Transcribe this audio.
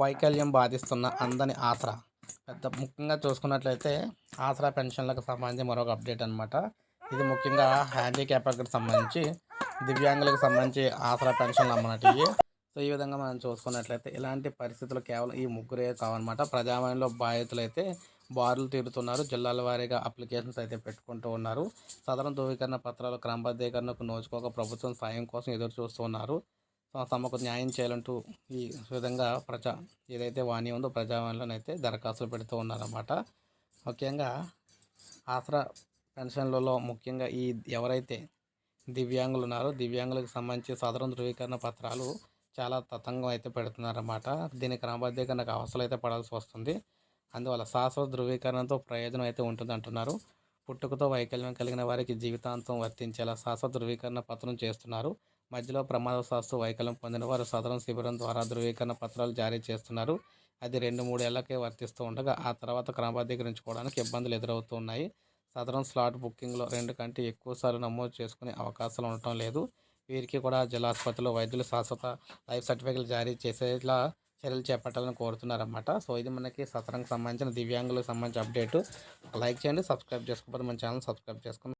వైకల్యం బాధిస్తున్న అందని ఆసరా. పెద్ద ముఖ్యంగా చూసుకున్నట్లయితే ఆసరా పెన్షన్లకు సంబంధించి మరొక అప్డేట్ అనమాట ఇది ముఖ్యంగా హ్యాండిక్యాప్కి సంబంధించి దివ్యాంగులకు సంబంధించి ఆసరా పెన్షన్లు అన్నమాట ఇవి సో ఈ విధంగా మనం చూసుకున్నట్లయితే ఇలాంటి పరిస్థితులు కేవలం ఈ ముగ్గురే కావన్నమాట. ప్రజావాణిలో బాధితులు అయితే బారులు తీరుతున్నారు. జిల్లాల వారీగా అప్లికేషన్స్ అయితే పెట్టుకుంటూ ఉన్నారు. సదరం ధృవీకరణ పత్రాలు క్రమబద్ధీకరణకు నోచుకోక ప్రభుత్వం సాయం కోసం ఎదురు చూస్తున్నారు తమకు న్యాయం చేయాలంటూ ఈ విధంగా ప్రజా ఏదైతే వాణి ఉందో ప్రజావాణిలోనైతే దరఖాస్తులు పెడుతూ ఉన్నారన్నమాట. ముఖ్యంగా ఆసరా పెన్షన్లలో ముఖ్యంగా ఈ ఎవరైతే దివ్యాంగులు ఉన్నారో దివ్యాంగులకు సంబంధించి సదరం ధృవీకరణ పత్రాలు చాలా తతంగం అయితే పెడుతున్నారన్నమాట. దీని క్రమబద్ధీకరణకు అవసరం అయితే పడాల్సి వస్తుంది. అందువల్ల శాశ్వత ధృవీకరణతో ప్రయోజనం అయితే ఉంటుంది అంటున్నారు పుట్టుకతో వైకల్యం కలిగిన వారికి జీవితాంతం వర్తించేలా శాశ్వత ధృవీకరణ పత్రం చేస్తున్నారు. మధ్యలో ప్రమాదశాస్తు వైకల్యం పొందిన వారు సదరం శిబిరం ద్వారా ధృవీకరణ పత్రాలు జారీ చేస్తున్నారు. అది రెండు మూడేళ్ళకే వర్తిస్తూ ఉండగా ఆ తర్వాత క్రమబద్ధీకరించుకోవడానికి ఇబ్బందులు ఎదురవుతున్నాయి. సదరం స్లాట్ బుకింగ్లో రెండు కంటే ఎక్కువసార్లు నమోదు చేసుకునే అవకాశాలు ఉండటం లేదు. వీరికి కూడా జిల్లాసుపత్రిలో వైద్యులు శాశ్వత లైఫ్ సర్టిఫికేట్లు జారీ చేసేలా చర్యలు చేపట్టాలని కోరుతున్నారన్నమాట. సో ఇది మనకి సదరంకి సంబంధించిన దివ్యాంగులకు సంబంధించిన అప్డేట్. లైక్ చేయండి సబ్స్క్రైబ్ చేసుకోకపోతే మన ఛానల్ సబ్స్క్రైబ్ చేసుకోండి